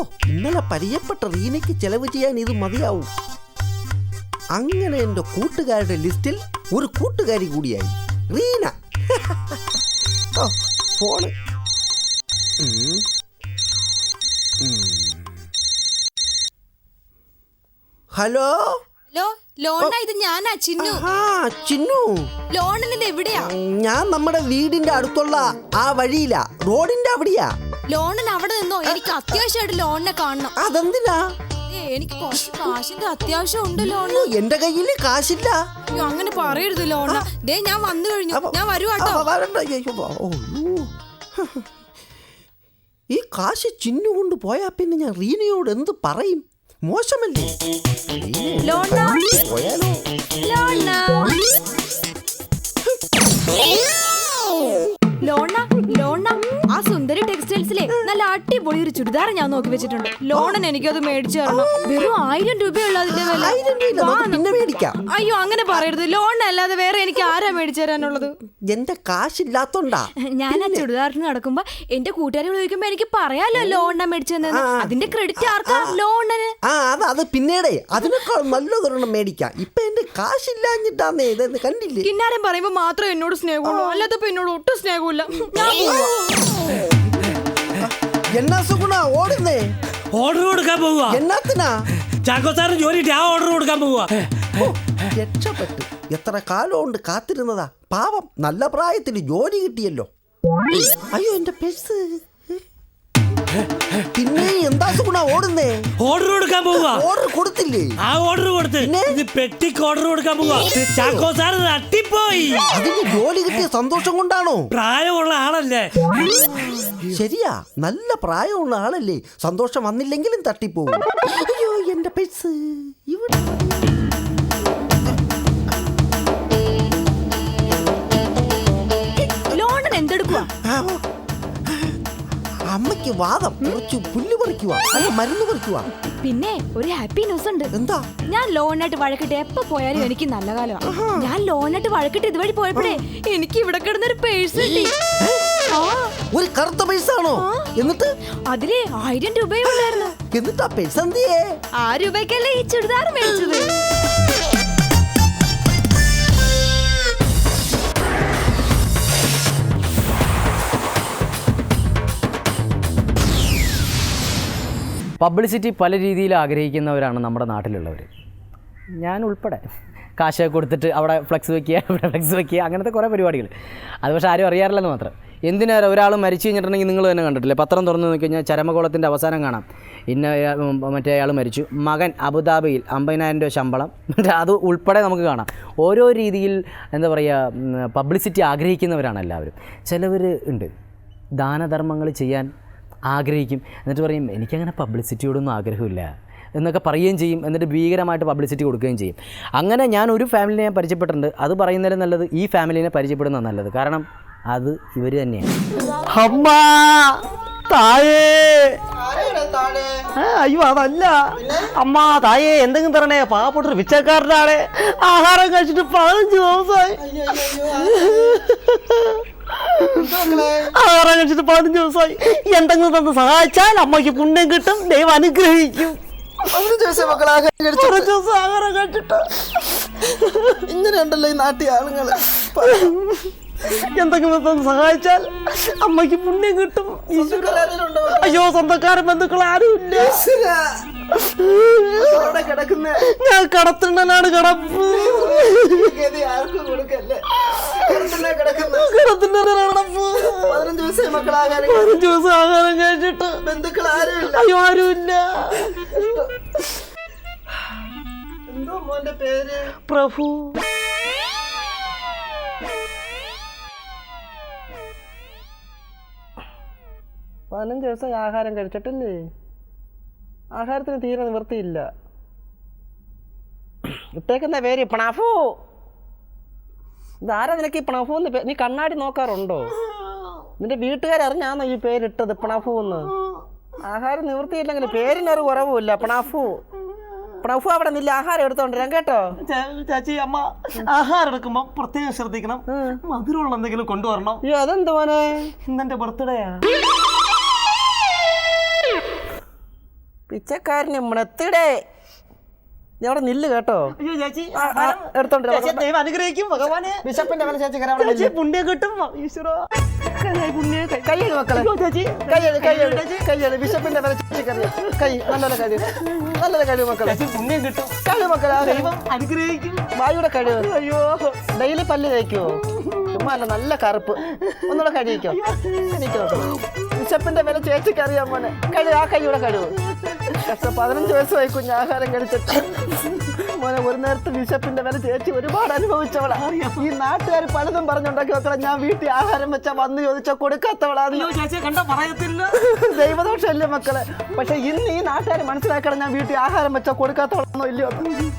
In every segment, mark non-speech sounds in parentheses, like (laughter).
ഇന്നലെ പരിചയപ്പെട്ട റീനയ്ക്ക് ചെലവ് ചെയ്യാൻ ഇത് മതിയാവും. അങ്ങനെ എന്റെ കൂട്ടുകാരുടെ ലിസ്റ്റിൽ ഒരു കൂട്ടുകാരി കൂടിയായി. റീന. (laughs) ഫോണ്. ഹലോ? ഹലോ ലോണാ ഇത് ഞാനാ ചിന്നു. ചിന്നു. ലോണൻ എവിടെയാ? ഞാൻ നമ്മുടെ വീടിന്റെ അടുത്തുള്ള ആ വഴിയിലാ. റോഡിന്റെ അവിടെയാ. ലോണൻ അവിടെ നിന്നോ? എനിക്ക് അത്യാവശ്യമായിട്ട് ലോണിനെ കാണണം. അതെന്തിനാ? ഏ, എനിക്ക് കുറച്ച് കാശിന്റെ അത്യാവശ്യം ഉണ്ട് ലോണ് എന്റെ കയ്യിൽ കാശില്ല. അയ്യോ, അങ്ങനെ പറയരുത് ലോണ ദേ ഞാൻ വന്നു കഴിഞ്ഞു. ഞാൻ വരുവാട്ടോ വരണ്ട, അയ്യോ, ഓ. ഈ കാശ് ചിന്നു കൊണ്ട് പോയാ പിന്നെ ഞാൻ റീനയോട് എന്ത് പറയും? മോശമല്ലേ? റീന ലോണ പോയാലോ? ലോണ ലോണ ലോണ ആ സുന്ദരി ടെക്സ്റ്റൈൽസിലെ നല്ല അടിപൊളി ഒരു ചുരിദാർ ഞാൻ നോക്കി വെച്ചിട്ടുണ്ട്. ലോണൻ എനിക്കത് മേടിച്ചു തരണം. വെറും ആയിരം രൂപയുള്ള അതിന്റെ വില. ആയിരം രൂപയില്ല, വാ, നമുക്ക് പിന്നെ മേടിക്കാം. അയ്യോ അങ്ങനെ പറയരുത്. ലോൺ അല്ലാതെ വേറെ എനിക്ക് ആരാ മേടിച്ചു തരാനുള്ളത്? എന്റെ കാശില്ലാത്തോണ്ടാ. ഞാൻ ആ ചുരിദാറിന് നടക്കുമ്പോ എന്റെ കൂട്ടുകാരെ ചോദിക്കുമ്പോ എനിക്ക് പറയാലോ ലോൺ മേടിച്ചു തന്നെ അതിന്റെ ക്രെഡിറ്റ് ആർക്കാ? ലോണിന്. ആ അത് അത് പിന്നീടേ. അതിനേക്കാൾ നല്ലതൊരെണ്ണം മേടിക്കാം. ഇപ്പൊ എന്റെ കാശില്ലാഞ്ഞിട്ടാന്നേ ഇതെന്ന് കണ്ടില്ലേ? കിന്നാരം പറയുമ്പോ മാത്രം എന്നോട് സ്നേഹമുള്ളൂ. അല്ലാത്തപ്പോ എന്നോട് ഒട്ടും സ്നേഹമില്ല ഞാൻ പോവാ. എന്നാ സുഗുണ ഓടുന്നേ? ഓർഡർ കൊടുക്കാൻ പോവുക. എന്നാത്തിനാ? ചാക്കോ സാറ് ജോലി കിട്ടി ആ ഓർഡർ കൊടുക്കാൻ പോവുക. ഓ, രക്ഷപ്പെട്ടു. എത്ര കാലം കൊണ്ട് കാത്തിരുന്നതാ. പാവം നല്ല പ്രായത്തിൽ ജോലി കിട്ടിയല്ലോ. അയ്യോ എന്റെ പേഴ്സ് പിന്നെ എന്താ സുഗുണ ഓടുന്നേ? ഓർഡർ കൊടുക്കാൻ പോവുക. ഓർഡർ കൊടുത്തില്ലേ? ആ ഓർഡർ കൊടുത്ത്? ഇത് പെട്ടിക്ക് ഓർഡർ കൊടുക്കാൻ പോവുക. ചാക്കോ സാർ തട്ടിപ്പോയി. അതിന് ജോലി കിട്ടിയ സന്തോഷം കൊണ്ടാണോ? പ്രായമുള്ള ആളല്ലേ. ശരിയാ നല്ല പ്രായമുള്ള ആളല്ലേ. സന്തോഷം വന്നില്ലെങ്കിലും തട്ടിപ്പോവും. അയ്യോ എന്റെ പേഴ്സ് അമ്മയ്ക്ക് വാദം. കുറച്ച് പുല്ല് പറിക്കുക. അല്ല മരുന്ന് പറിക്കുക. പിന്നെ ഒരു ഹാപ്പി ന്യൂസ് ഉണ്ട് എന്താ? ഞാൻ ലോണായിട്ട് വഴക്കിട്ട് എപ്പോ പോയാലും എനിക്ക് നല്ല കാലമാണ് ഞാൻ ലോണായിട്ട് വഴക്കിട്ട് ഇതുവഴി പോയപ്പോഴേ എനിക്ക് ഇവിടെ കിടന്നൊരു പേഴ്സ് കിട്ടി. ഒരു കറുത്ത പൈസ ആണോ എന്നിട്ട്? അതിൽ ആയിരം രൂപയുണ്ടായിരുന്നു എന്നിട്ട് ആ പൈസ എന്തിയേ? ആ രൂപയ്ക്കല്ലേ ഈ ചുരിദാർ മേടിച്ചത്? പബ്ലിസിറ്റി പല രീതിയിൽ ആഗ്രഹിക്കുന്നവരാണ് നമ്മുടെ നാട്ടിലുള്ളവർ ഞാൻ ഉൾപ്പെടെ കാശ് കൊടുത്തിട്ട് അവിടെ ഫ്ലെക്സ് വെക്കുക ഇവിടെ ഫ്ലെക്സ് വെക്കുക അങ്ങനത്തെ കുറേ പരിപാടികൾ അത് പക്ഷേ ആരും അറിയാറില്ലെന്ന് മാത്രം. എന്തിനാ ഒരാൾ മരിച്ചു കഴിഞ്ഞിട്ടുണ്ടെങ്കിൽ നിങ്ങൾ തന്നെ കണ്ടിട്ടില്ലേ? പത്രം തുറന്നു നോക്കി കഴിഞ്ഞാൽ ചരമകോളത്തിന്റെ അവസാനം കാണാം. ഇന്ന മറ്റേ അയാൾ മരിച്ചു. മകൻ അബുദാബിയിൽ അമ്പതിനായിരം രൂപ ശമ്പളം. അത് ഉൾപ്പെടെ നമുക്ക് കാണാം. ഓരോ രീതിയിൽ എന്താ പറയുക പബ്ലിസിറ്റി ആഗ്രഹിക്കുന്നവരാണ് എല്ലാവരും. ചിലവർ ഉണ്ട്. ദാനധർമ്മങ്ങൾ ചെയ്യാൻ ആഗ്രഹിക്കും. എന്നിട്ട് പറയും എനിക്കങ്ങനെ പബ്ലിസിറ്റിയോടൊന്നും ആഗ്രഹമില്ല. എന്നൊക്കെ പറയുകയും ചെയ്യും. എന്നിട്ട് ഭീകരമായിട്ട് പബ്ലിസിറ്റി കൊടുക്കുകയും ചെയ്യും. അങ്ങനെ ഞാൻ ഒരു ഫാമിലിനെ ഞാൻ പരിചയപ്പെട്ടിട്ടുണ്ട്. അത് പറയുന്നതിലും നല്ലത് ഈ ഫാമിലിനെ പരിചയപ്പെടുന്നത് നല്ലത്. കാരണം അത് ഇവർ തന്നെയാണ്. അയ്യോ അതല്ല. അമ്മ തായേ എന്തെങ്കിലും തരണേ. പാവപ്പെട്ടൊരു പിച്ചക്കാരനാണ് ആഹാരം കഴിച്ചിട്ട് പതിനഞ്ച് ദിവസമായി. ആഹാരം കഴിച്ചിട്ട് പതിനഞ്ച് ദിവസമായി. എന്തെങ്കിലും തന്ന് സഹായിച്ചാൽ അമ്മയ്ക്ക് പുണ്യം കിട്ടും. ദൈവം അനുഗ്രഹിക്കും. ഇങ്ങനെയുണ്ടല്ലോ ഈ നാട്ടിൽ ആളുകൾ. എന്തെങ്കിലും തന്ന് സഹായിച്ചാൽ അമ്മയ്ക്ക് പുണ്യം കിട്ടും. അയ്യോ സ്വന്തക്കാരൻ ബന്ധുക്കൾ ആരും ഇല്ല. ഞാൻ കടത്തിണ്ണനാണ് കടപ്പ്. പതിനഞ്ച് ദിവസം ആഹാരം കഴിച്ചിട്ട്. അയ്യോ ആരുമില്ല. പ്രഭു. പതിനഞ്ച് ദിവസം ആഹാരം കഴിച്ചിട്ടില്ലേ? ആഹാരത്തിന് തീരെ നിവൃത്തിയില്ല. ഇട്ടേക്കുന്ന പേര് പണഫു ഇതാരാ നിനക്ക് ഈ പ്രണഫു എന്ന് നീ കണ്ണാടി നോക്കാറുണ്ടോ? നിന്റെ വീട്ടുകാരറിഞ്ഞാന്നോ ഈ പേരിട്ടത് പ്രണഫു എന്ന് ആഹാരം നിവൃത്തിയില്ലെങ്കിൽ പേരിനൊരു കുറവുമില്ല പ്രണഫു പണഫു അവിടെ നില്ല ആഹാരം എടുത്തോണ്ടിരാൻ കേട്ടോ? ചാച്ചി അമ്മ ആഹാരം എടുക്കുമ്പോ പ്രത്യേകം ശ്രദ്ധിക്കണം. മധുരമുള്ള എന്തെങ്കിലും കൊണ്ടുവരണം. അയ്യോ അതെന്ത് മോനെ? ഇന്നെന്റെ ബർത്ത്ഡേയാ പിച്ചക്കാരന് മണത്തിടേ അവിടെ നില്ല് കേട്ടോ. അയ്യോ ചേച്ചി. എടുത്തോണ്ട് വരാം. ചേച്ചി, ദൈവം അനുഗ്രഹിക്കും ഭഗവാനെ. ബിഷപ്പിന്റെ ചേച്ചി കയറാൻ ചേച്ചി. പുണ്യം കിട്ടും ഈശ്വര. പുണ്യം കൈ- കൈയ്യടി മക്കളെ. അയ്യോ, ചേച്ചി. കൈയ്യടി കൈയ്യടി കൈയ്യടി ബിഷപ്പിന്റെ മേലെ ചേച്ചി കയറി. കൈ നല്ലൊരു കഴിവ് നല്ലൊരു കഴിവ് മക്കളെ. ചേച്ചി പുണ്യം കിട്ടും. കഴിവ് മക്കളെ ആ ദൈവം അനുഗ്രഹിക്കും. വായുടെ കഴിവ് അയ്യോ. ഡെയിലി പല്ല് തേക്കുവോ? ചുമ്മാ അല്ല നല്ല കറുപ്പ്. ഒന്നുകൂടെ കഴിക്കോ എനിക്ക് ബിഷപ്പിന്റെ വില ചേച്ചിക്കറിയാൻ പോലെ മോനെ. കഴിവ് ആ കൈയുടെ കഴിവ് പതിനഞ്ച് വയസ്സായി കുഞ്ഞ് ആഹാരം കഴിച്ചിട്ട്. മോനെ ഒരു നേരത്തെ വിശപ്പിന്റെ വില ചേച്ചി ഒരുപാട് അനുഭവിച്ചവളാ. ഈ നാട്ടുകാർ പലതും പറഞ്ഞുണ്ടാക്കി വെക്കണം ഞാൻ വീട്ടിൽ ആഹാരം വെച്ചാ വന്ന് ചോദിച്ചാ കൊടുക്കാത്തവളാണ് ദൈവദോഷമല്ലേ മക്കളെ? പക്ഷെ ഇന്ന് ഈ നാട്ടുകാർ മനസ്സിലാക്കണം ഞാൻ വീട്ടിൽ ആഹാരം വെച്ചാൽ കൊടുക്കാത്തവളാണോ ഇല്ലയോ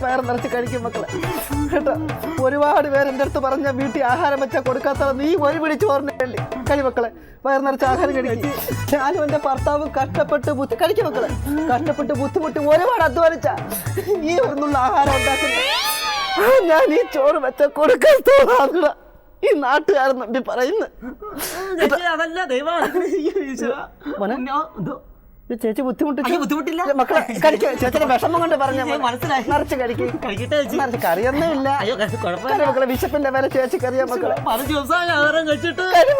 വയറ് നിറച്ച് കഴിക്കും മക്കളെ. കേട്ടോ? ഒരുപാട് പേര് എന്റെ അടുത്ത് പറഞ്ഞ വീട്ടിൽ ആഹാരം വെച്ചാൽ കൊടുക്കാത്തവള. നീ ഒരു പിടി ചോറിന് വേണ്ടി. കഴി മക്കളെ. വയറ് നിറച്ച് ആഹാരം കഴിക്കും. ഞാനും എന്റെ ഭർത്താവ് കഷ്ടപ്പെട്ട് കഴിക്കും മക്കളെ. കഷ്ടപ്പെട്ട് ബുദ്ധിമുട്ടി ഒരുപാട് അധ്വാനിച്ച. ഈ ഒന്നുള്ള ആഹാരം ഉണ്ടാക്കുന്നത് ഞാൻ ഈ ചോറ് വെച്ചാൽ കൊടുക്കാത്തോളാ ഈ നാട്ടുകാരൻ നമ്പി പറയുന്നു. അതല്ല ദൈവം ചേച്ചി ബുദ്ധിമുട്ടിച്ചു. അയ്യോ, ബുദ്ധിമുട്ടില്ല. മക്കളെ കഴിക്കുക ചേച്ചിയുടെ വിഷമം കൊണ്ട് പറഞ്ഞ മനസ്സിലായി. നിറച്ച് കഴിക്കും. നിറച്ച് കറിയൊന്നും ഇല്ല. മക്കളെ വിശപ്പിന്റെ വില ചേച്ചി കറിയാ മക്കളെ.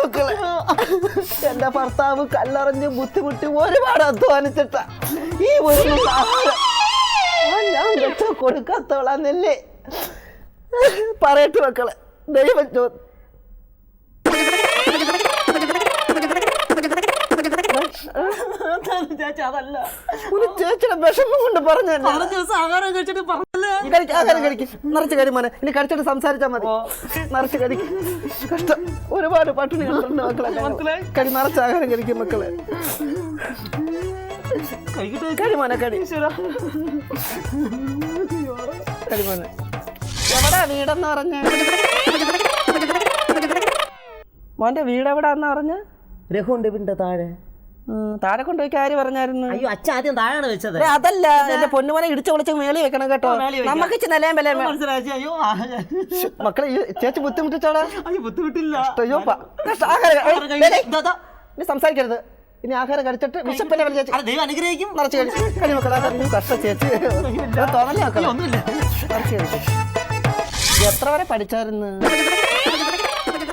മക്കളെ എന്റെ ഭർത്താവ് കല്ലറിഞ്ഞ് ബുദ്ധിമുട്ടി ഒരുപാട് അധ്വാനിച്ചിട്ട ഈ ഒരു ആഹാരം വെച്ച കൊടുക്കാത്തോളാന്നല്ലേ പറയട്ടെ മക്കളെ ദൈവം ചോ അതല്ല. ഒരു ചേച്ചിയുടെ വിഷമം കൊണ്ട് പറഞ്ഞല്ലേ ആഹാരം കഴിച്ചിട്ട് പറഞ്ഞല്ലേ? കഴിക്ക്, ആഹാരം കഴിക്കും. നിറച്ച് കരി മോനെ. ഇനി കഴിച്ചിട്ട് സംസാരിച്ചാൽ മതി. നിറച്ച് കഴിക്കും. കഷ്ടം. ഒരുപാട് പട്ടിണി മക്കളെ. കടി നിറച്ച് ആഹാരം കഴിക്കും മക്കളെ. എവിടാ വീടെന്ന് പറഞ്ഞ മോന്റെ വീട് എവിടാന്ന് പറഞ്ഞ രഘുണ്ട് പിന്നെ താഴെ. താഴെ കൊണ്ടുപോയി ആര് പറഞ്ഞായിരുന്നു. അയ്യോ അച്ഛൻ ആദ്യം താഴെയാണ് വെച്ചത്. അതല്ല എന്റെ പൊന്നുമോനെ ഇടിച്ചു വിളിച്ച് മേളി വെക്കണം കേട്ടോ. നമുക്ക് ഇച്ചിരി നിലയും ചേച്ചി. അയ്യോ മക്കളെ ചേച്ചി ബുദ്ധിമുട്ടിച്ചോടാ അയ്യോ ബുദ്ധിമുട്ടില്ല. അയ്യോ സംസാരിക്കരുത്. ഇനി ആഹാരം കഴിച്ചിട്ട് വിശപ്പിന്റെ വലിയ ചേച്ചി ദൈവം അനുഗ്രഹിക്കും. നിറച്ച് കഴിച്ചു. കഴി മക്കളെ അതറിഞ്ഞു കഷ്ട ചേച്ചി. തുറന്നു നോക്കണം ഒന്നുമില്ല. നിറച്ച് കഴിച്ചു എത്ര വരെ പഠിച്ചായിരുന്നു?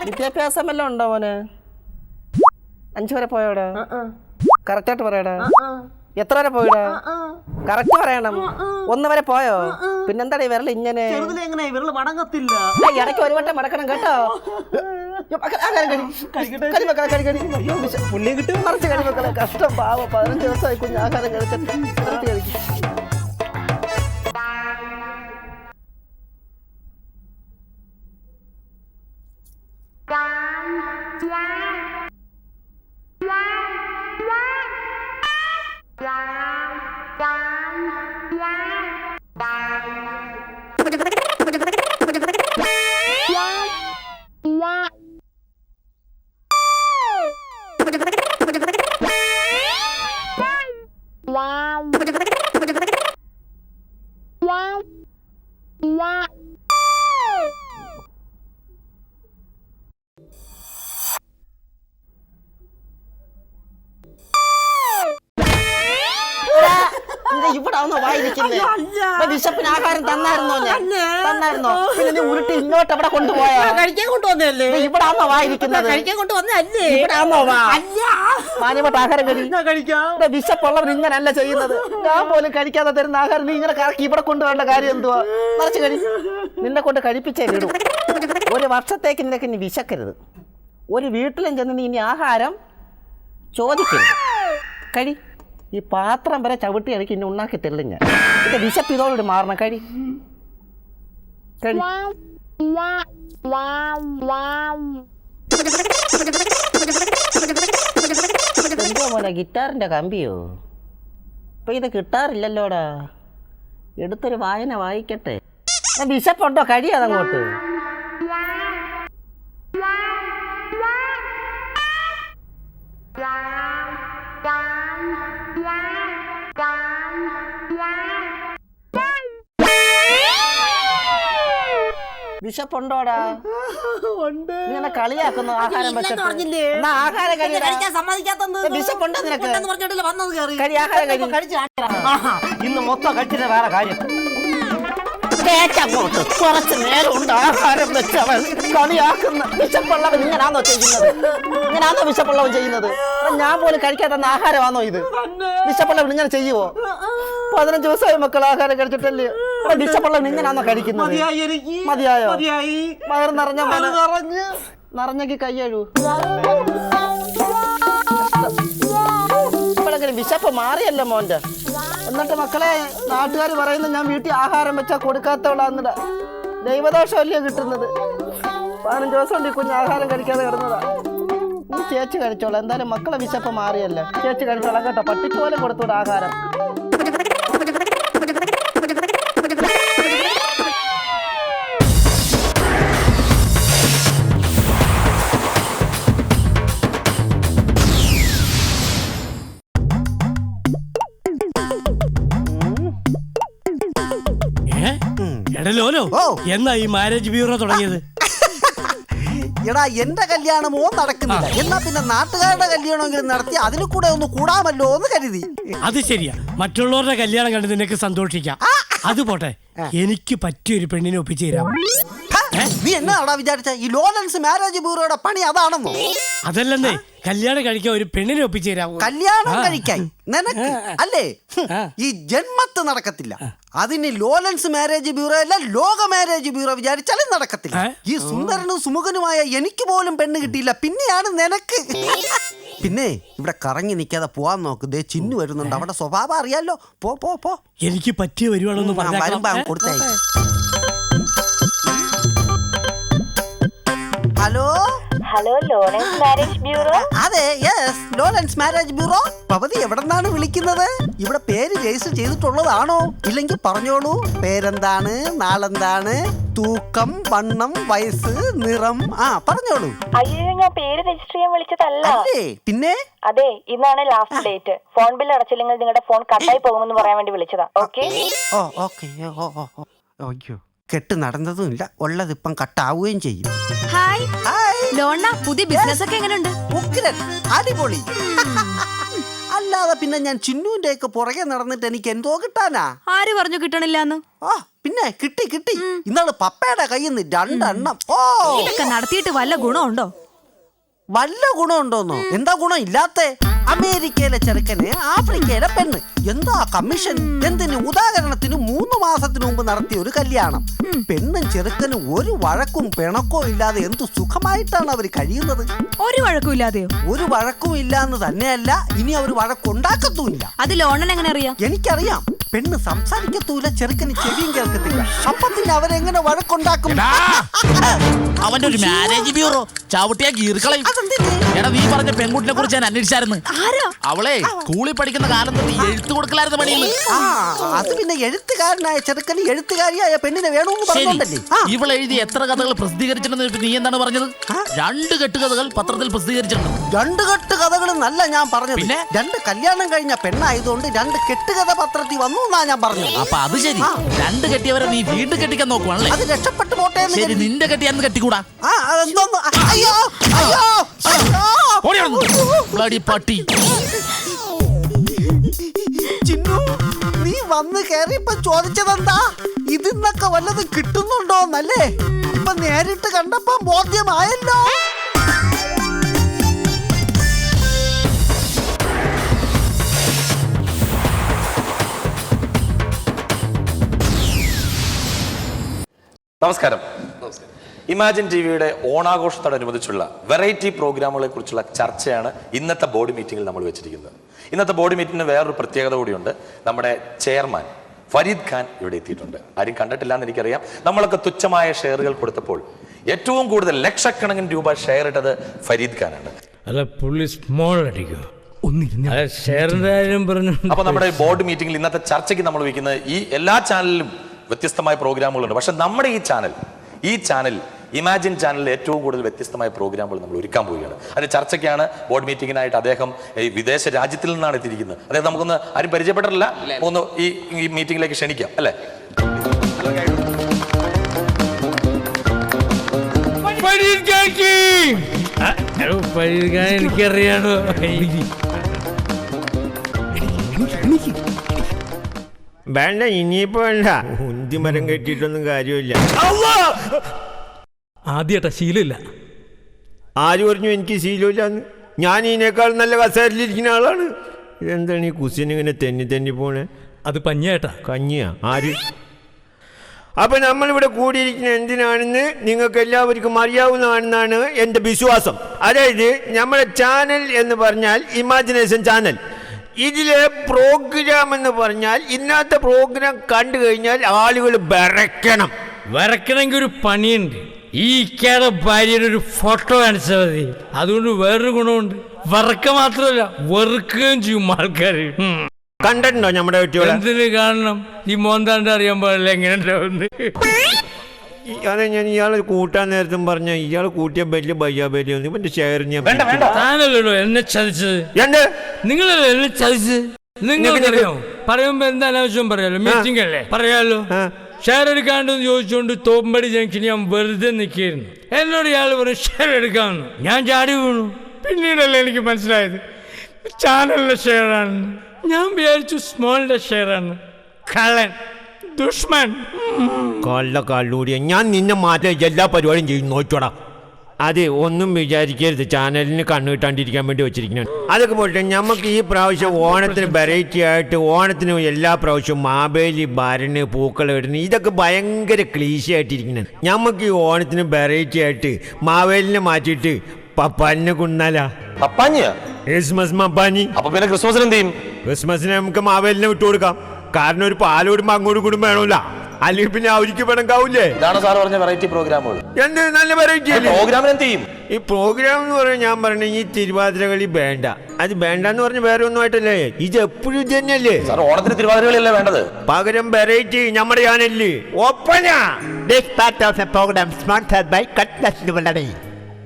വിദ്യാഭ്യാസം എല്ലാം ഉണ്ടോ മോനെ? അഞ്ചു വരെ പോയോടാ? കറക്റ്റായിട്ട് പറയടാ? എത്ര വരെ പോയടാ? കറക്റ്റ് പറയണം. ഒന്ന് വരെ പോയോ? പിന്നെന്താടാ ഈ വിരൽ ഇങ്ങനെ ഇടയ്ക്ക് ഒരു വട്ടം മടക്കണം കേട്ടോ. പുണ്യം കിട്ടും. നിറച്ച് കഴി മക്കളെ. കഷ്ടം പാവ. പതിനഞ്ച് ദിവസമായി കുഞ്ഞ് ആഹാരം കഴിച്ചിട്ട് കഴിക്കും ഇത് തന്നായിരുന്നോ പിന്നെ നീ ഉരുട്ടി ഇങ്ങോട്ട് അവിടെ കൊണ്ടുപോയാ? കഴിക്കാൻ കൊണ്ടുവന്നല്ലേ ഇവിടെ ആണോ വായിരിക്കുന്നത് കഴിക്കാൻ കൊണ്ടുവന്നല്ലേ ഇവിടെ ആണോ വാ മാന്യമായിട്ട് ആഹാരം കഴിക്കാം? വിശപ്പുള്ളവർ ഇങ്ങനല്ല ചെയ്യുന്നത്. ഞാൻ പോലും കഴിക്കാതെ തരുന്ന ആഹാരം നീ ഇങ്ങനെ കറക്കി ഇവിടെ കൊണ്ടുവരേണ്ട കാര്യം എന്തുവാ? നിറച്ച് കഴി നിന്നെ കൊണ്ട് കഴിപ്പിച്ചേ വിടും. ഒരു വർഷത്തേക്ക് നിനക്ക് ഇനി വിശക്കരുത്. ഒരു വീട്ടിലും ചെന്ന് നീ ഇനി ആഹാരം ചോദിക്കരുത്. കഴി ഈ പാത്രം വരെ ചവിട്ടി എനിക്ക് ഇനി ഉണ്ടാക്കി തരില്ല ഞാൻ. ഇത് വിശപ്പ് ഇതോടുകൂടി മാറണം. കഴി കഴി എന്തോ മോനെ ഗിറ്റാറിന്റെ കമ്പിയോ? ഇപ്പൊ ഇത് കിട്ടാറില്ലല്ലോടാ. എടുത്തൊരു വായന വായിക്കട്ടെ. ഞാൻ വിശപ്പുണ്ടോ? കഴിയാതങ്ങോട്ട്. വിശപ്പുണ്ടോടാ? ഇങ്ങനെ കളിയാക്കുന്നു ആഹാരം വെച്ചിട്ട്. എന്നാ ആഹാരം കഴിക്കാൻ? വിശപ്പുണ്ടോ നിനക്ക്? കഴി ആഹാരം കഴി ആഹാ. ഇന്ന് മൊത്തം കഴിച്ചിട്ട് വേറെ കാര്യം. കുറച്ച് നേരം ഉണ്ട് ആഹാരം വെച്ചവൻ. കളിയാക്കുന്ന വിശപ്പുള്ളവൻ ഇങ്ങനാണോ ചെയ്യുന്നത്? ഇങ്ങനാണോ വിശപ്പുള്ളവൻ ചെയ്യുന്നത്? ഞാൻ പോലും കഴിക്കാത്ത ആഹാരമാണോ ഇത്? വിശപ്പുള്ളവൻ ഇങ്ങനെ ചെയ്യുവോ? പതിനഞ്ച് ദിവസമായി മക്കൾ ആഹാരം കഴിച്ചിട്ടല്ലേ? എടാ, നിങ്ങനാണോ കഴിക്കുന്നത്? മതിയായി വയറ് നിറഞ്ഞ നിറഞ്ഞ്. നിറഞ്ഞെങ്കിൽ കയ്യഴു ഇപ്പോഴെങ്കിലും വിശപ്പ് മാറിയല്ലോ മോന്റെ എന്നിട്ട് മക്കളെ നാട്ടുകാർ പറയുന്നത് ഞാൻ വീട്ടിൽ ആഹാരം വെച്ചാൽ കൊടുക്കാത്തവളാന്നിട ദൈവദോഷമല്ലേ കിട്ടുന്നത്? പതിനഞ്ച് ദിവസം ഉണ്ട് ഈ കുഞ്ഞ് ആഹാരം കഴിക്കാതെ കിടന്നതാ. ചേച്ചി കഴിച്ചോളാം. എന്തായാലും മക്കളെ വിശപ്പ് മാറിയല്ലേ. ചേച്ചി കഴിച്ചോളാം കേട്ടോ. പട്ടിക്കോലും കൊടുത്തൂടെ ആഹാരം. എടലോലോ ഓ. എന്നാ ഈ മാരേജ് ബ്യൂറോ തുടങ്ങിയത്? എടാ എന്റെ കല്യാണമോ നടക്കുന്നില്ല. എന്നാ പിന്നെ നാട്ടുകാരുടെ കല്യാണമെങ്കിലും നടത്തി അതിൽ കൂടെ ഒന്ന് കൂടാമല്ലോ എന്ന് കരുതി. അത് ശരിയാ. മറ്റുള്ളവരുടെ കല്യാണം കണ്ട് നിനക്ക് സന്തോഷിക്കാം. അത് പോട്ടെ. എനിക്ക് പറ്റിയൊരു പെണ്ണിനെ ഒപ്പിച്ചു തരാം നീ എന്നാടാ വിചാരിച്ച? ഈ ലോലൻസ് മാരേജ് ബ്യൂറോയുടെ പണി അതാണെന്നോ? അതല്ലെന്നേ കല്യാണം കഴിക്കാൻ ഒരു പെണ്ണിനെ ഒപ്പിച്ചു തരാമോ കല്യാണം. കഴിക്കാൻ. നിനക്ക്? അല്ലേ. ഈ ജന്മത്ത് നടക്കത്തില്ല. അതിന് ലോലൻസ് മാരേജ് ബ്യൂറോ അല്ല ലോക മാരേജ് ബ്യൂറോ വിചാരിച്ചാലും നടക്കത്തില്ല. ഈ സുന്ദരനും സുമുഖനുമായ എനിക്ക് പോലും പെണ്ണ് കിട്ടിയില്ല. പിന്നെയാണ് നിനക്ക്. പിന്നെ ഇവിടെ കറങ്ങി നിൽക്കാതെ പോവാൻ നോക്ക്. ദേ ചിന്നു വരുന്നുണ്ട്. അവിടെ സ്വഭാവം അറിയാലോ. പോ പോ പോ. എനിക്ക് പറ്റിയ വരുവാണെന്ന് ആ, hello hello Lawrence marriage bureau അതെ യെസ് ലോറൻസ് മാരേജ് ബ്യൂറോ പവതി എവിടെന്നാണ് വിളിക്കുന്നത്? ഇവിടെ പേര് രജിസ്റ്റർ ചെയ്തിട്ടുള്ളതാണോ? ഇല്ലെങ്കിൽ പറഞ്ഞോളൂ. പേരെന്താണ്? നാളെന്താണ്? തൂക്കം വണ്ണം വയസ്സ് നിറം. ആ പറഞ്ഞോളൂ. അയ്യോ ഞാൻ പേര് രജിസ്റ്റർ ചെയ്യാൻ വിളിച്ചതല്ല. പിന്നെ? അതെ ഇന്നാണ് ലാസ്റ്റ് ഡേറ്റ് ഫോൺ ബിൽ അടച്ചില്ലെങ്കിൽ നിങ്ങളുടെ ഫോൺ കട്ടായി പോകുമെന്ന് പറയാൻ വേണ്ടി വിളിച്ചതാ. ഓക്കെ ഓ ഓക്കെ ഓ ഓ ഓ. അയ്യോ. കെട്ട് നടന്നതും ഇല്ല. ഉള്ളതിപ്പം കട്ടാവുകയും ചെയ്യും. ഹായ് ഹായ് ലോണ പുതിയ ബിസിനസ് ഒക്കെ എങ്ങനെയുണ്ട് ഉഗ്രൻ. അടിപൊളി. (laughs) അല്ലാതെ പിന്നെ ഞാൻ ചിന്നുവിന്റെ ഒക്കെ പുറകെ നടന്നിട്ട് എനിക്ക് എന്തോ കിട്ടാനാ? ആര് പറഞ്ഞു കിട്ടണില്ലാന്ന്? പിന്നെ കിട്ടി കിട്ടി. ഇന്നാൾ പപ്പയുടെ കയ്യിൽ നിന്ന് രണ്ടെണ്ണം. ഓ. ഇതൊക്കെ നടത്തിയിട്ട് വല്ല ഗുണമുണ്ടോ? വല്ല ഗുണമുണ്ടോന്നോ? എന്താ ഗുണം ഇല്ലാത്തെ? അമേരിക്കയിലെ ചെറുക്കന് ആഫ്രിക്കയിലെ പെണ്ണ്. എന്താ കമ്മീഷൻ? എന്തിന്? ഉദാഹരണത്തിന് മൂന്ന് മാസത്തിന് മുമ്പ് നടത്തിയ ഒരു കല്യാണം. പെണ്ണും ചെറുക്കനും ഒരു വഴക്കും പിണക്കോ ഇല്ലാതെ എന്ത് സുഖമായിട്ടാണ് അവർ കഴിയുന്നത്? ഒരു വഴക്കും ഇല്ലാതെയോ? ഒരു വഴക്കും ഇല്ലാന്ന് തന്നെയല്ല ഇനി അവർ വഴക്കുണ്ടാക്കത്തുമില്ല. അത് ലോണൻ എങ്ങനെ അറിയാം? എനിക്കറിയാം. പെണ്ണ് സംസാരിക്കത്തൂല ചെറുക്കന് ചെവിയും കേൾക്കത്തില്ല. അപ്പൊ പിന്നെ അവരെങ്ങനെ വഴക്കുണ്ടാക്കും? (laughs) അവന്റെ ഒരു മാരേജ് ബ്യൂറോ ചവിട്ടിയാ ഗീർക്കളയും എടാ നീ പറഞ്ഞ പെൺകുട്ടിനെ കുറിച്ച് ഞാൻ അന്വേഷിച്ചായിരുന്നു. അവളെ സ്കൂളിൽ പഠിക്കുന്ന കാലം നീ എഴുത്ത് കൊടുക്കലായിരുന്നു പണിയിൽ അത് പിന്നെ എഴുത്തുകാരനായ ചെറുക്കന് എഴുത്തുകാരിയായ പെണ്ണിനെ വേണമെന്ന് പറഞ്ഞോണ്ടല്ലേ? ഇവൾ എഴുതി എത്ര കഥകൾ പ്രസിദ്ധീകരിച്ചിട്ടുണ്ടെന്ന് നീ എന്താണ് പറഞ്ഞത്? രണ്ട് കെട്ട് കഥകൾ പത്രത്തിൽ പ്രസിദ്ധീകരിച്ചിട്ടുണ്ട്. രണ്ട് കെട്ട് കഥകൾ നല്ല ഞാൻ പറഞ്ഞത്. രണ്ട് കല്യാണം കഴിഞ്ഞ പെണ്ണായതുകൊണ്ട് രണ്ട് കെട്ടുകഥ പത്രത്തിൽ വന്നു. എന്നാ ഞാൻ പറഞ്ഞു. അപ്പൊ അത് ശരി. രണ്ട് കെട്ടിയവരെ നീ വീണ്ടും കെട്ടിക്കാൻ നോക്കുവാണല്ലേ? അത് രക്ഷപ്പെട്ടു പോട്ടെ എന്ന് ശരി കരുതി. നിന്റെ കെട്ടിയാന്ന് കെട്ടിക്കൂടാ? ആ അതെന്തോന്ന്? അയ്യോ അയ്യോ അയ്യോ. ഓടി അവിടുന്ന്. bloody പട്ടി. ചിന്നു നീ വന്ന് കേറിയപ്പോ ചോദിച്ചതെന്താ? ഇതിന്നൊക്കെ വല്ലതും കിട്ടുന്നുണ്ടോന്നല്ലേ? ഇപ്പൊ നേരിട്ട് കണ്ടപ്പോ ബോധ്യമായല്ലോ. നമസ്കാരം. ഇമാജിൻ ടി വിയുടെ ഓണാഘോഷത്തോടനുബന്ധിച്ചുള്ള വെറൈറ്റി പ്രോഗ്രാമുകളെ കുറിച്ചുള്ള ചർച്ചയാണ് ഇന്നത്തെ ബോർഡ് മീറ്റിംഗിൽ നമ്മൾ വെച്ചിരിക്കുന്നത്. ഇന്നത്തെ ബോർഡ് മീറ്റിംഗിന് വേറൊരു പ്രത്യേകത കൂടിയുണ്ട്. നമ്മുടെ ചെയർമാൻ ഫരീദ് ഖാൻ ഇവിടെ എത്തിയിട്ടുണ്ട്. ആരും കണ്ടിട്ടില്ല എന്ന് എനിക്കറിയാം. നമ്മളൊക്കെ തുച്ഛമായ ഷെയറുകൾ കൊടുത്തപ്പോൾ ഏറ്റവും കൂടുതൽ ലക്ഷക്കണക്കിന് രൂപ ഷെയർ ഇട്ടത് ഫരീദ് ഖാനാണ്. അല്ല പുള്ളി സ്മോൾ അടിക്കോ? ഷെയറിന്റെ കാര്യം പറഞ്ഞു അപ്പൊ നമ്മുടെ ബോർഡ് മീറ്റിംഗിൽ ഇന്നത്തെ ചർച്ചയ്ക്ക് നമ്മൾ വയ്ക്കുന്നത് ഈ എല്ലാ ചാനലിലും വ്യത്യസ്തമായ പ്രോഗ്രാമുകളുണ്ട്. പക്ഷെ നമ്മുടെ ഈ ചാനൽ ഈ ചാനൽ ഇമാജിൻ ചാനലിൽ ഏറ്റവും കൂടുതൽ വ്യത്യസ്തമായ പ്രോഗ്രാമുകൾ നമ്മൾ ഒരുക്കാൻ പോവുകയാണ്. അതിന്റെ ചർച്ചയ്ക്കാണ് ബോർഡ് മീറ്റിങ്ങിനായിട്ട് അദ്ദേഹം ഈ വിദേശ രാജ്യത്തിൽ നിന്നാണ് എത്തിയിരിക്കുന്നത്. അദ്ദേഹം നമുക്കൊന്ന് ആരും പരിചയപ്പെട്ടിട്ടില്ല. ഒന്ന് ഈ ഈ മീറ്റിംഗിലേക്ക് ക്ഷണിക്കാം അല്ലേ? എനിക്കറിയാണോ വേണ്ട ഇനിയിപ്പോ വേണ്ട. ഉന്തി മരം കെട്ടിയിട്ടൊന്നും കാര്യമില്ല. ആദ്യട്ടാ ശീലമില്ല. ആര് പറഞ്ഞു എനിക്ക് ശീലമില്ലാന്ന്? ഞാൻ ഇതിനേക്കാൾ നല്ല കസേരയിലിരിക്കുന്ന ആളാണ്. ഇതെന്താണ് ഈ കുസിന് ഇങ്ങനെ തെന്നി തെന്നി പോണേ? അത് പഞ്ഞേട്ടാ കഞ്ഞിയാ? ആര്? അപ്പൊ നമ്മളിവിടെ കൂടിയിരിക്കുന്ന എന്തിനാണെന്ന് നിങ്ങൾക്ക് എല്ലാവർക്കും അറിയാവുന്നതാണെന്നാണ് എന്റെ വിശ്വാസം. അതായത് നമ്മുടെ ചാനൽ എന്ന് പറഞ്ഞാൽ ഇമാജിനേഷൻ ചാനൽ ഇതിലെ പ്രോഗ്രാം എന്ന് പറഞ്ഞാൽ ഇന്നത്തെ പ്രോഗ്രാം കണ്ടു കഴിഞ്ഞാൽ ആളുകൾ ബറക്കണം വരക്കണമെങ്കിൽ ഒരു പണിയുണ്ട്. ഈ ഇക്കയുടെ ഭാര്യയുടെ ഒരു ഫോട്ടോ കാണിച്ചാൽ മതി. അതുകൊണ്ട് വേറൊരു ഗുണമുണ്ട്. വറക്ക മാത്രമല്ല വെറുക്കുകയും ചെയ്യും ആൾക്കാർ കണ്ടിട്ടുണ്ടോ നമ്മുടെ എന്തിന് കാണണം? ഈ മോന്താണ്ട് അറിയാൻ പാടില്ല എങ്ങനെ ഉണ്ടാവുന്നത് അതെ ഞാൻ ഇയാൾ കൂട്ടാൻ നേരത്തും പറഞ്ഞ ഇയാൾ കൂട്ടിയ ബല്യ ബയ്യാ ബല്യ ഇവന്റെ ഷെയർ ഞാൻ താനല്ലോ എന്നെ ചതിച്ചത്. എന്ത്? നിങ്ങളല്ലേ എന്നെ ചതിച്ചത്? നിങ്ങൾക്കറിയാമോ പറയുമ്പോ എന്താ അനാവശ്യം പറയാലോ? മീറ്റിംഗ് അല്ലേ? പറയാലോ? ഷെയർ എടുക്കാണ്ടെന്ന് ചോദിച്ചുകൊണ്ട് തോമ്പടി ജംഗ്ഷൻ ഞാൻ വെറുതെ നിൽക്കായിരുന്നു എന്നോട് ഇയാൾ പറഞ്ഞു ഷെയർ എടുക്കാമെന്ന് ഞാൻ ചാടി വീണു. പിന്നീടല്ലേ എനിക്ക് മനസ്സിലായത്? ചാനലിന്റെ ഷെയറാണ് ഞാൻ വിചാരിച്ചു സ്മോളിന്റെ ഷെയറാണ് കള്ളൻ. ദുഷ്മൻ. കള്ള കള്ളൂടിയ ഞാൻ നിന്നെ മാറ്റാൻ എല്ലാ പരിപാടിയും ചെയ്യും നോച്ചോടാ അതെ ഒന്നും വിചാരിക്കരുത് ചാനലിന് കണ്ണു കിട്ടാണ്ടിരിക്കാൻ വേണ്ടി വെച്ചിരിക്കണം അതൊക്കെ പോട്ടെ നമുക്ക് ഈ പ്രാവശ്യം ഓണത്തിന് വെറൈറ്റി ആയിട്ട് ഓണത്തിന് എല്ലാ പ്രാവശ്യവും മാബേലി ഭരണ് പൂക്കൾ ഇടുന്നു ഇതൊക്കെ ഭയങ്കര ക്ലീശ ആയിട്ടിരിക്കുന്നത് നമുക്ക് ഈ ഓണത്തിന് വെറൈറ്റി ആയിട്ട് മാവേലിനെ മാറ്റിയിട്ട് പപ്പാലിനെ കുന്നാലാ. പപ്പാഞ്ഞ ക്രിസ്മസ് മപ്പാനി. അപ്പൊ പിന്നെ ക്രിസ്മസിന് എന്ത് ചെയ്യും? ക്രിസ്മസിന് നമുക്ക് മാവേലിനെ വിട്ടുകൊടുക്കാം കാരണം ഒരു പാലോടുമ്പോ അങ്ങോട്ടും കൂടും വേണമല്ല. അല്ലെങ്കിൽ പിന്നെ അവർക്ക് പിണക്കാവൂലേ ഇതാണ് സാർ പറഞ്ഞ വെറൈറ്റി പ്രോഗ്രാമുകൾ എന്ത് നല്ല വെറൈറ്റി അല്ലേ? പ്രോഗ്രാമിന് എന്ത് ചെയ്യും? ഈ പ്രോഗ്രാം എന്ന് പറഞ്ഞാൽ ഞാൻ പറഞ്ഞ ഈ തിരുവാതിരകളി വേണ്ട. അത് വേണ്ട എന്ന് പറഞ്ഞ വേറെ ഒന്നും ആയിട്ടല്ലേ? ഇത് എപ്പോഴും ഇത് തന്നെയല്ലേ? സാർ ഓണത്തിന് തിരുവാതിരകളിയല്ലേ വേണ്ടത്? പകരം വെറൈറ്റി നമ്മുടെ ചാനലിൽ. ഒപ്പന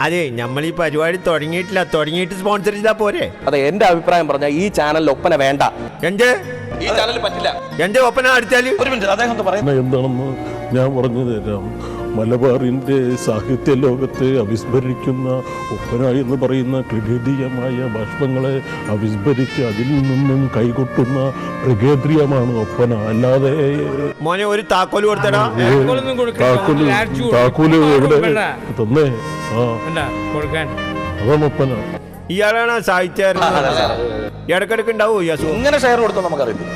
അതെ നമ്മൾ ഈ പരിപാടി തുടങ്ങിയിട്ടില്ല. തുടങ്ങിയിട്ട് സ്പോൺസർ ചെയ്താ പോരെ. അതെ എന്റെ അഭിപ്രായം പറഞ്ഞ ഈ ചാനലിൽ ഒപ്പന വേണ്ട. എന്റെ ഈ ചാനൽ പറ്റില്ല. എന്റെ ഒപ്പന അടിച്ചാൽ? ഒരു മിനിറ്റ് അദ്ദേഹം ഒന്ന് പറയുന്നത് എന്താണെന്ന് ഞാൻ പറഞ്ഞു തരാം. മലബാറിന്റെ സാഹിത്യ ലോകത്തെ അവിസ്മരിക്കുന്ന ഒപ്പന എന്ന് പറയുന്ന ക്രിഗേതീയമായ ബാഷ്പങ്ങളെ അവിസ്മരിച്ച് അതിൽ നിന്നും കൈകൊട്ടുന്ന പ്രകേന്ദ്രിയമാണ് ഒപ്പന. അല്ലാതെ മോനെ ഒരു താക്കോൽ കൊടുത്തടാ. താക്കോൽ കൊടുക്ക്. താക്കോൽ എവിടെ തന്നേ? ആ. അതാണ് ഒപ്പന. ഇയാളാണ് സാഹിത്യകാരൻ. ഇടക്കിടക്ക് ഉണ്ടാവോ ഈ അസുഖം ഇങ്ങനെ ഷെയർ കൊടുത്തോ നമുക്കറിയില്ല.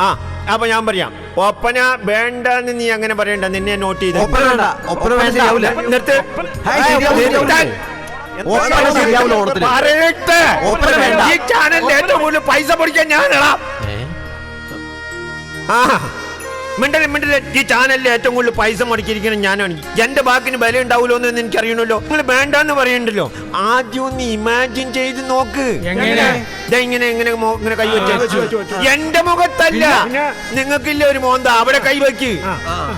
ആ അപ്പൊ ഞാൻ പറയാം. ഒപ്പന വേണ്ടെന്ന് നീ അങ്ങനെ പറയണ്ട. നിന്നെ നോട്ട് ചെയ്ത് ഒപ്പന വേണ്ട. ഒപ്പന വേണ്ട ശരിയാവൂല. നിർത്ത്. ഹായ്, ശരിയാവൂല, നിർത്താൻ. ഒപ്പന വേണ്ട ശരിയാവൂല ഓണത്തിന്. പറയട്ടെ. ഒപ്പന വേണ്ട. ഈ ചാനലിൽ ഏറ്റവും കൂടുതൽ പൈസ പൊടിക്കാൻ ഞാനാണ് ആ. മിണ്ടൽ മിണ്ടൽ ഈ ചാനലിൽ ഏറ്റവും കൂടുതൽ പൈസ മുടക്കിയിരിക്കണം ഞാനാണ്. എന്റെ ബാക്കിന് വില ഉണ്ടാവുമല്ലോ എന്ന് എനിക്ക് അറിയണല്ലോ നിങ്ങൾ വേണ്ടെന്ന് പറയണ്ടല്ലോ. ആദ്യം ഒന്ന് ഇമാജിൻ ചെയ്ത് നോക്ക്. ഇങ്ങനെ ഇങ്ങനെ ഇങ്ങനെ കൈ വെച്ച. എന്റെ മുഖത്തല്ല. നിങ്ങൾക്കില്ല ഒരു മോന്ത? അവിടെ കൈ വെക്ക്.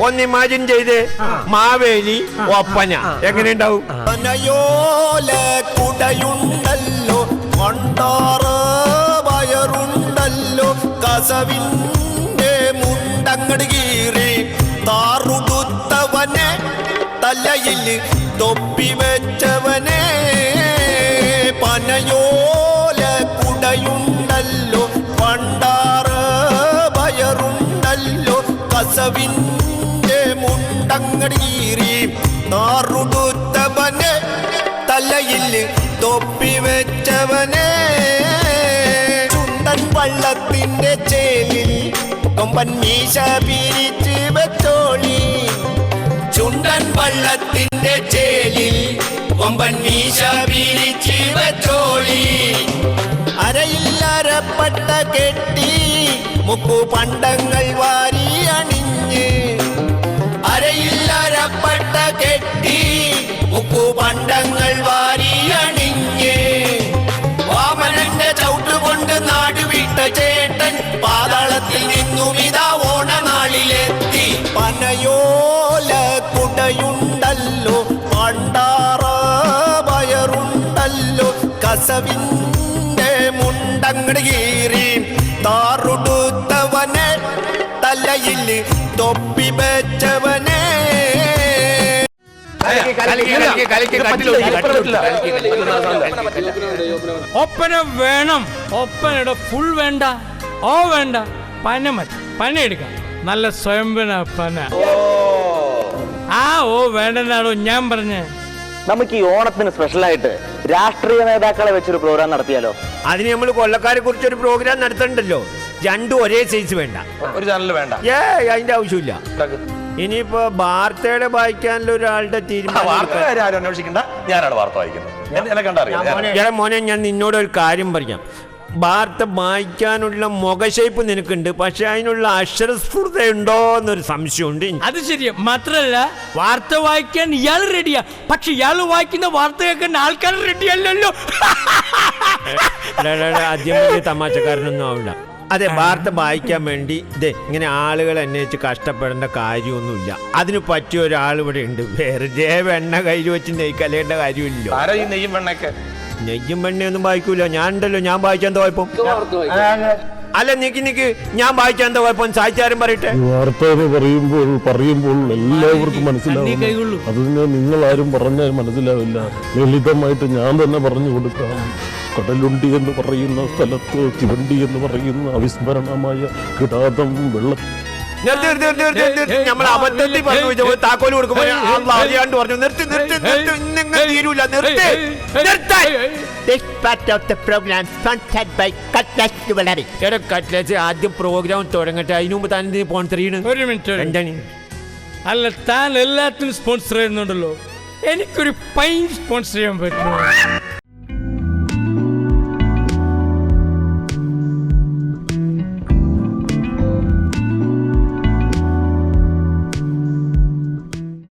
ഒന്ന് ഇമാജിൻ ചെയ്ത്. മാവേലി ഒപ്പന. എങ്ങനെ ഉണ്ടാവും? കുടയുണ്ടല്ലോ. കൊണ്ടാറ് തൊപ്പി വെച്ചവനെ. ചുണ്ടൻ വള്ളത്തിന്റെ ചേലിൽ കൊമ്പൻ മീശ പിരിച്ച് വെച്ചോളി. ചുണ്ടൻ വള്ളത്തിന്റെ ചേലിൽ കൊമ്പൻ മീശ പിരിച്ച് വെച്ചോളി. അരയില്ലരപ്പട്ട കെട്ടി മുക്കു പണ്ടങ്ങൾ വാരി അണിഞ്ഞ്. അരയില്ലരപ്പട്ട കെട്ടി മുക്കു പണ്ടങ്ങൾ വാരി അണിഞ്ഞ് നാടുവിട്ട ചേട്ടൻ പാതാളത്തിൽ നിന്നും ഇതാ ഓണനാളിലെത്തി. പനയോല കുടയുണ്ടല്ലോ പണ്ടാറ വയറുണ്ടല്ലോ കസവിന്റെ മുണ്ടങ്ങട് കീറി. താറുടുത്തവനെ തലയിൽ തൊപ്പി വെച്ചവനെ ഒപ്പന വേണം. ഒപ്പനയുടെ ഫുൾ വേണ്ട. ഓ വേണ്ട. പന മതി. പന എടുക്കാം. നല്ല സ്വയംഭന പന. ആ ഓ വേണ്ടെന്നാണോ ഞാൻ പറഞ്ഞേ? നമുക്ക് ഈ ഓണത്തിന് സ്പെഷ്യലായിട്ട് രാഷ്ട്രീയ നേതാക്കളെ വെച്ചൊരു പ്രോഗ്രാം നടത്തിയാലോ? അതിന് നമ്മൾ കൊല്ലക്കാരെ കുറിച്ച് ഒരു പ്രോഗ്രാം നടത്തണ്ടല്ലോ. രണ്ടും ഒരേ സൈസ് വേണ്ട. ഒരു ചാനൽ വേണ്ട. ഏ അതിന്റെ ആവശ്യമില്ല. ഇനിയിപ്പോ വാർത്തയുടെ വായിക്കാനുള്ള ഒരാളുടെ തീരുമാനം വാർത്തക്കാരെ ആരും അന്വേഷിക്കണ്ട. ഞാനാണ് വാർത്ത വായിക്കുന്നത്. എന്നെ- കണ്ടറിയാം മോനെ ഞാൻ നിന്നോട് ഒരു കാര്യം പറയാം. വാർത്ത വായിക്കാനുള്ള മുഖശേപ്പ് നിനക്കുണ്ട് പക്ഷെ അതിനുള്ള അക്ഷരസ്ഫുടത ഉണ്ടോ എന്നൊരു സംശയമുണ്ട് അത് ശരിയാ. മാത്രല്ല വാർത്ത വായിക്കാൻ ഇയാൾ റെഡിയാ പക്ഷെ ഇയാൾ വായിക്കുന്ന വാർത്ത കേൾക്കാൻ ആൾക്കാർ റെഡിയല്ലോ ആദ്യം തമാശക്കാരനൊന്നും ആവില്ല. അതെ വാർത്ത വായിക്കാൻ വേണ്ടി ഇതേ ഇങ്ങനെ ആളുകൾ അന്വേഷിച്ച് കഷ്ടപ്പെടേണ്ട കാര്യമൊന്നുമില്ല. അതിന് പറ്റിയ ഒരാൾ ഇവിടെ ഉണ്ട്. വെറുതെ വെണ്ണ കയ്യിൽ വെച്ച് നെയ്ക്കലേണ്ട കാര്യമില്ല ആരാ ഈ നെയ്യും വെണ്ണയൊക്കെ? നെയ്യും വെണ്ണയൊന്നും വായിക്കൂല. ഞാൻ ഉണ്ടല്ലോ ഞാൻ വായിച്ചാൽ എന്താ കുഴപ്പം? അല്ല നിക്ക് നിക്ക് ഞാൻ വായിച്ചാൽ എന്താ കുഴപ്പം? സാഹിത്യാരും പറയട്ടെ. വാർത്തകൾ വാർത്ത എന്ന് പറയുമ്പോൾ പറയുമ്പോൾ എല്ലാവർക്കും മനസ്സിലാവും അതിന് നിങ്ങൾ ആരും പറഞ്ഞാൽ മനസ്സിലാവില്ല. ലളിതമായിട്ട് ഞാൻ തന്നെ പറഞ്ഞു കൊടുക്കാം. കടലുണ്ടി എന്ന് പറയുന്ന സ്ഥലത്ത് തിവണ്ടി എന്ന് പറയുന്ന അവിസ്മരണമായ കിടാതം വെള്ളം നിർത്തി നിർത്തി നിർത്തി നിർത്തി നിർത്തി. നമ്മൾ അബദ്ധത്തിൽ പറഞ്ഞു വെച്ചു താക്കോൽ കൊടുക്കുമ്പോ അള്ളാഹ് അറിയാണ്ട് പറഞ്ഞു നിർത്തി നിർത്തി നിർത്തി ഇന്നിങ്ങനെ തീരൂല നിർത്തി. നിർത്താൻ This part of the program sponsored by Cutlass Jewelry. എടാ കട്ട്ലസ് ആദ്യം പ്രോഗ്രാം തുടങ്ങട്ടെ. അതിനു മുമ്പ് താൻ മിനിറ്റ് ഒരു മിനിറ്റ്. എന്താണ്? അല്ല താൻ എല്ലാത്തിനും സ്പോൺസർ ചെയ്യുന്നുണ്ടല്ലോ. എനിക്കൊരു പൈൻ സ്പോൺസർ ചെയ്യാൻ പറ്റുമോ?